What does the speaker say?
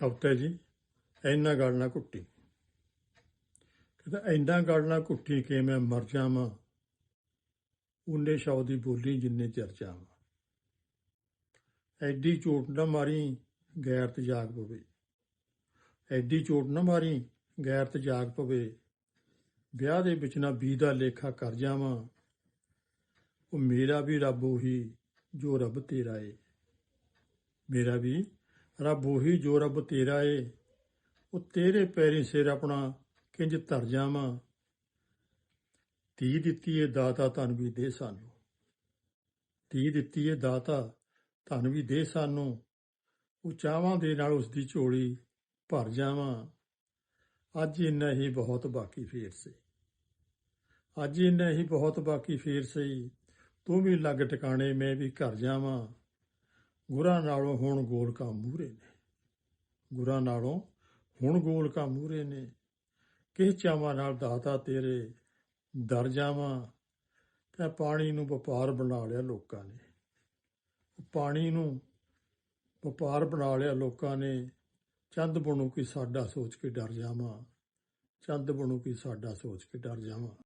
ਕਵਤਾ ਜੀ, ਇੰਨਾ ਗਲ ਨਾ ਘੁੱਟੀ। ਕਹਿੰਦਾ, ਇੰਨਾ ਗਲ ਨਾ ਘੁੱਟੀ ਕਿ ਮੈਂ ਮਰ ਜਾਵਾਂ ਉਨੇ ਸ਼ਬਦ ਦੀ ਬੋਲੀ ਜਿੰਨੇ ਚਿਰ ਜਾਵਾਂ। ਐਡੀ ਚੋਟ ਨਾ ਮਾਰੀ ਗੈਰਤ ਜਾਗ ਪਵੇ। ਐਡੀ ਚੋਟ ਨਾ ਮਾਰੀ, ਗੈਰ ਗੈਰਤ ਜਾਗ ਪਵੇ। ਵਿਆਹ ਦੇ ਵਿੱਚ ਨਾ ਬੀ ਦਾ ਲੇਖਾ ਕਰ ਜਾਵਾਂ। ਉਹ ਮੇਰਾ ਵੀ ਰੱਬ ਉਹੀ, ਜੋ ਰੱਬ ਤੇਰਾ ਏ। ਮੇਰਾ ਵੀ ਰੱਬ ਉਹੀ ਜੋ ਰੱਬ ਤੇਰਾ ਏ। ਉਹ ਤੇਰੇ ਪੈਰੀ ਸਿਰ ਆਪਣਾ ਕਿੰਜ ਧਰ ਜਾਵਾਂ। ਧੀ ਦਿੱਤੀ ਏ ਦਾਤਾ ਧਨ ਵੀ ਦੇ ਸਾਨੂੰ। ਧੀ ਦਿੱਤੀ ਏ ਦਾਤਾ ਧਨ ਵੀ ਦੇ ਸਾਨੂੰ। ਉਹ ਚਾਵਾਂ ਦੇ ਨਾਲ ਉਸ ਦੀ ਝੋਲੀ ਭਰ ਜਾਵਾਂ। ਅੱਜ ਇੰਨਾ ਹੀ ਬਹੁਤ ਬਾਕੀ ਫੇਰ ਸੀ ਅੱਜ ਇੰਨਾ ਹੀ ਬਹੁਤ ਬਾਕੀ ਫੇਰ ਸਹੀ। ਤੂੰ ਵੀ ਲੱਗ ਟਿਕਾਣੇ ਮੈਂ ਵੀ ਘਰ ਜਾਵਾਂ। ਗੁਰਾਂ ਨਾਲੋਂ ਹੁਣ ਗੋਲਕਾਂ ਮੂਰੇ ਨੇ। ਗੁਰਾਂ ਨਾਲੋਂ ਹੁਣ ਗੋਲਕਾਂ ਮੂਰੇ ਨੇ। ਕਿਸ ਚਾਵਾਂ ਨਾਲ ਦਾਤਾ ਤੇਰੇ, ਦਰ ਜਾਵਾਂ। ਤੇ ਪਾਣੀ ਨੂੰ ਵਪਾਰ ਬਣਾ ਲਿਆ ਲੋਕਾਂ ਨੇ। ਪਾਣੀ ਨੂੰ ਵਪਾਰ ਬਣਾ ਲਿਆ ਲੋਕਾਂ ਨੇ। ਚੰਦ ਬਣੂ ਕੀ ਸਾਡਾ ਸੋਚ ਕੇ ਡਰ ਜਾਵਾਂ। ਚੰਦ ਬਣੂ ਕੀ ਸਾਡਾ ਸੋਚ ਕੇ ਡਰ ਜਾਵਾਂ।